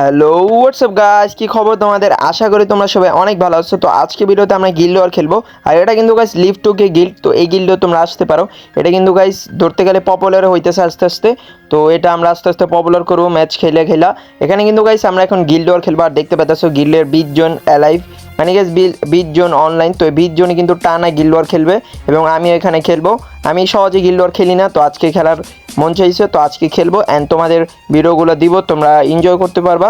Hello WhatsApp গাছ কি খবর তোমাদের? আশা করি তোমরা সবাই অনেক ভালো আছো। তো আজকে ভিডিওতে আমরা গিল্ড ওয়ার খেলব। আর এটা কিন্তু গাইস লিভ টু কে গিল্ড তো এই গিল্ডও তোমরা আসতে পারো। এটা কিন্তু গাইস ধরতে গেলে পপুলার হইতেছে আস্তে আস্তে। তো এটা আমরা আস্তে আস্তে পপুলার করব ম্যাচ খেলে খেলা। এখানে কিন্তু গাইস আমরা এখন গিল্ড ওয়ার খেলব। আর দেখতে পাচ্ছ গিল্ডের বিশজন অ্যালাইভ মানে গেস বিশ জন অনলাইন তো এই বিশ জনই কিন্তু টানা গিল্ড ওয়ার খেলবে এবং আমি এখানে খেলব। আমি সহজে গিল্ড ওয়ার খেলি না, তো আজকে খেলার মন চাইছে, তো আজকে খেলব। অ্যান্ড তোমাদের ভিডিওগুলো দিব, তোমরা এনজয় করতে পারবা।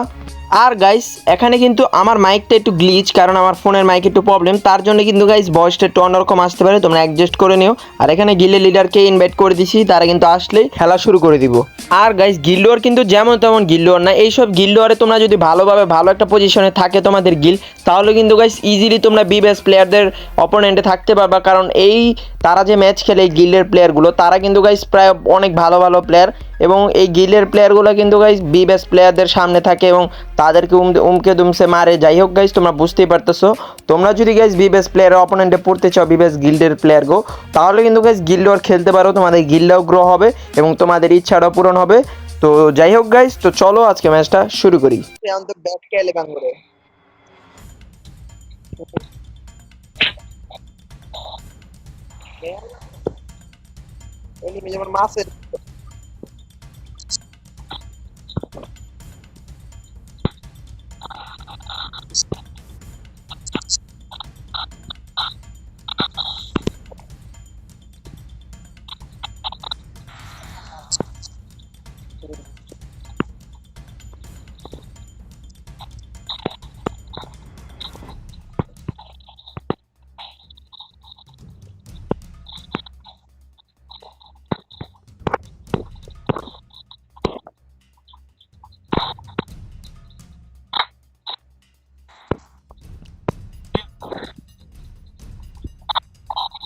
আর গাইস এখানে কিন্তু আমার মাইকটা একটু গ্লিচ কারণ আমার ফোনের মাইক একটু প্রবলেম তার জন্য কিন্তু গাইস ভয়েসটা একটু অন্যরকম আসতে পারে, তোমরা অ্যাডজাস্ট করে নিও। আর এখানে গিলে লিডারকে ইনভাইট করে দিছি, তারা কিন্তু আসলেই খেলা শুরু করে দিব। আর গাইস গিল্ডোয়ার কিন্তু যেমন তেমন গিল্ডোয়ার না, এইসব গিল্ডোয়ারে তোমরা যদি ভালোভাবে ভালো একটা পজিশনে থাকে তোমাদের গিল তাহলে কিন্তু গাইস ইজিলি তোমরা বি বেস্ট প্লেয়ারদের অপোনেন্টে থাকতে পারবা, কারণ এই তারা যে ম্যাচ খেলে এই গিল্ডের প্লেয়ারগুলো তারা কিন্তু গাইস প্রায় অনেক ভালো ভালো প্লেয়ার এবং এই গিলের প্লেয়ারগুলো কিন্তু গাইস বি বেস্ট প্লেয়ারদের সামনে থাকে এবং তাদেরকে উম, উমকে দুমসে মারে। যাই হোক গাইস তোমরা বুঝতেই পারতেছো। তোমরা যদি গাইস বি বেস্ট প্লেয়ারের অপোনেন্টে পড়তে চাও বি বেস্ট গিল্ডের প্লেয়ার গো, তাহলে কিন্তু গাইস গিল্ড ওয়ার খেলতে পারো, তোমাদের গিল্ডটাও গ্রো হবে এবং তোমাদের ইচ্ছাটাও পূরণ হবে। তো যাই হোক গাইস তো চলো আজকে ম্যাচটা শুরু করি। ব্যাট খেলে แล้วไอ้นี่มันยังมันมาเสร็จ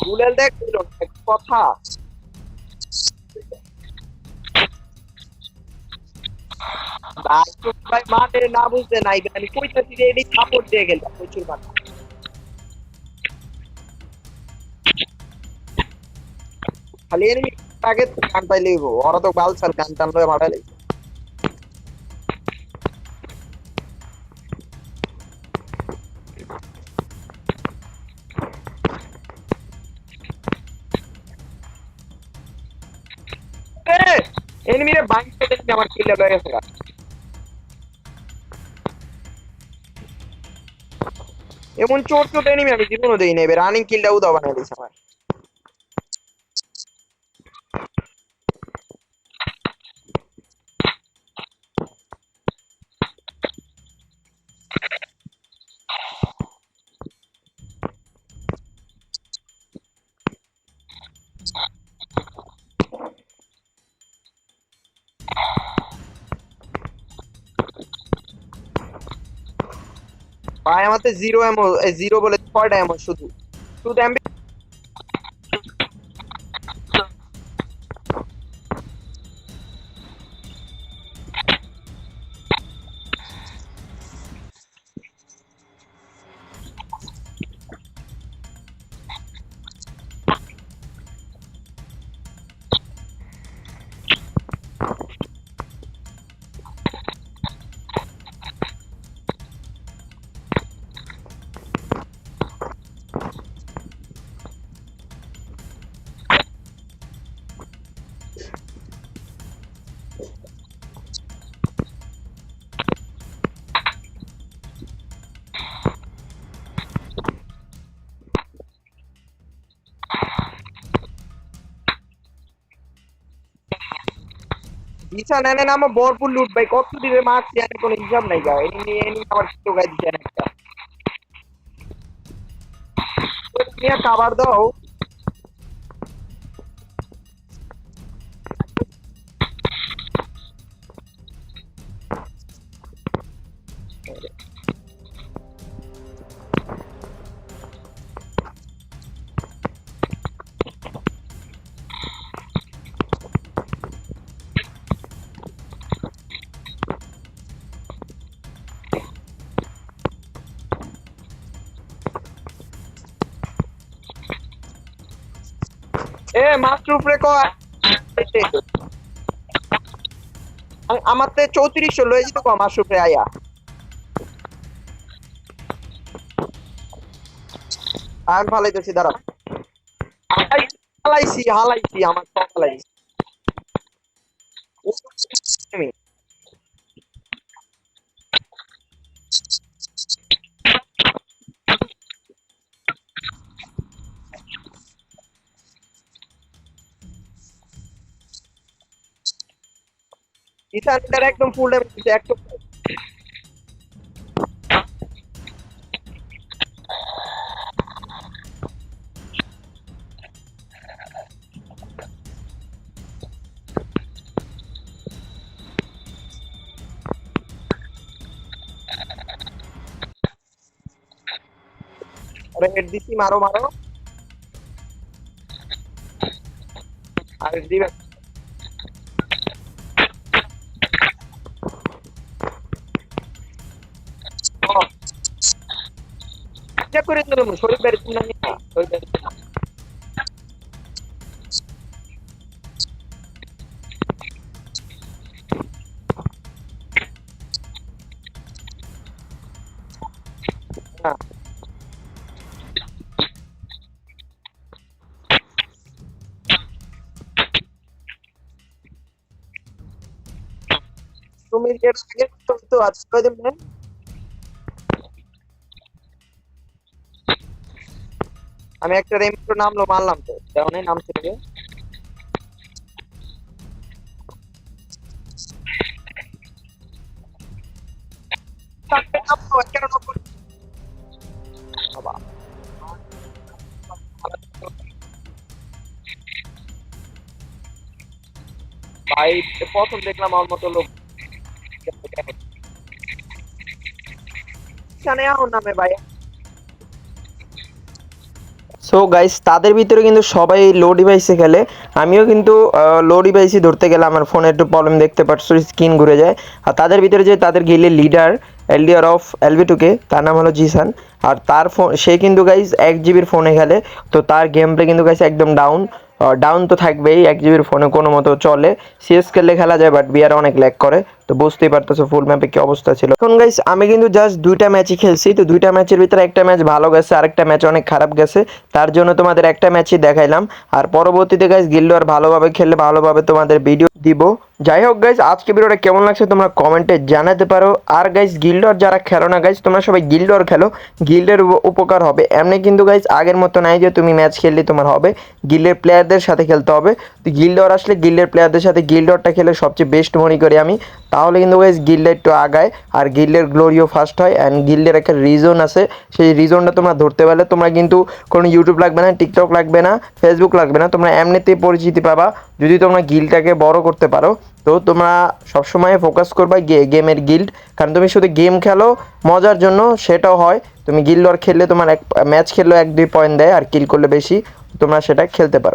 রুলেল দেখ কথা। ভাই মাঠে না বুঝতে নাই আমি কইতাছি যে এডি সাপোর্ট দিয়ে গেল, প্রচুর খালি এর আগে গান পাইলেই ওরা তো বালসার গান টান লয়ে ভাড়ালে এনিমিরে বাইক থেকে আমার কিল্লা লয়ে গেছে। এমন চোর চোট এনিমি আমি জীবনও দেই নেবে রানিং কিলটা উদাও বানাই দিছে আমার ভাই আমাতে জিরো এমো জিরো বলে ছয়টা এমো শুধু। শুধু এমবি দিশা নেনে নামো ভরপুর লুট ভাই, কত দিবে মাছ জানে কোনো হিসাব নাই গা এনিমি এনিমি আবার গাই দিছে একটা খাবার দাও। এ মাস্টার উপরে ক। আ- আমার তো চৌত্রিশশো লয়ে যেত কম আশুপে আয়া। আর ফালাইতেছি দাঁড়া হালাই- হালাইছি হালাইছি, আমার সব হালাইছি। আমি ইসানটার একদম ফুল ড্যামেজ একদম আরে হেড দিছি মারো মারো আর চেক করে দিলাম শরীর বেড়ে না শরীর বেড়ে তুমি আগে তো আজ কয়দিন আমি একটা রেমিটো নামলো মারলাম তো নাম নামলো, একটা নম্বর। বাবা। ভাই প্রথম দেখলাম আমার মতো লোক এখানে এখন নামে ভাই সো গাইস তাদের ভিতরে কিন্তু সবাই লো ডিভাইসে খেলে। আমিও কিন্তু লো ডিভাইসই ধরতে গেলে আমার ফোনে একটু প্রবলেম দেখতে পাচ্ছ স্ক্রিন ঘুরে যায়। আর তাদের ভিতরে যে তাদের গেলে লিডার এলডিআর অফ এলবি টুকে তার নাম হলো জিসান আর তার ফোন সে কিন্তু গাইস এক জিবির ফোনে খেলে। তো তার গেম প্লে কিন্তু গাইস একদম ডাউন ডাউন তো থাকবেই, এক জিবির ফোনে কোনো মতো চলে। সিএস খেললে খেলা যায় বাট বিয়ার অনেক ল্যাক করে। তো বুঝতেই পারতেছো ফুল ম্যাপে কি অবস্থা ছিল। এখন গাইস আমি কিন্তু জাস্ট দুইটা ম্যাচই খেলছি, তো দুইটা ম্যাচের ভিতরে একটা ম্যাচ ভালো গেছে, আরেকটা ম্যাচ অনেক খারাপ গেছে। তার জন্য তোমাদের একটা ম্যাচই দেখাইলাম। আর পরবর্তীতে গাইস গিল্ডো আর ভালোভাবে খেললে ভালোভাবে তোমাদের ভিডিও দিব। যাই হোক গাইস আজকে ভিডিওটা কেমন লাগছে তোমরা কমেন্টে জানাতে পারো। আর গাইস গিল্ডর যারা খেলো না গাইস তোমরা সবাই গিল্ডর খেলো। গিল্ডের উপকার হবে। এমনি কিন্তু গাইস আগের মতো নাই যে তুমি ম্যাচ খেললে তোমার হবে। গিল্ডের প্লেয়ারদের সাথে খেলতে হবে। তো গিল্ডর আসলে গিল্ডের প্লেয়ারদের সাথে গিল্ডরটা খেলে সবচেয়ে বেস্ট মনে করি আমি। তাহলে কিন্তু গাইস গিল্ডে একটু আগায়। আর গিল্ডের গ্লোরিও ফার্স্ট হয়। অ্যান্ড গিল্ডের একটা রিজন আছে। সেই রিজনটা তোমরা ধরতে পারলে তোমরা কিন্তু কোনো ইউটিউব লাগবে না টিকটক লাগবে না ফেসবুক লাগবে না। তোমরা এমনিতেই পরিচিতি পাবা। যদি তোমরা গিলটাকে বড় করতে পারো তো তোমরা সবসময় ফোকাস করবা গেমের গিল্ড কারণ তুমি শুধু গেম খেলো, মজার জন্য সেটাও হয়। তুমি গিল্ড ওয়ার খেললে তোমার এক ম্যাচ খেললে এক দুই পয়েন্ট দেয় আর কিল করলে বেশি। তোমরা সেটা খেলতে পারো।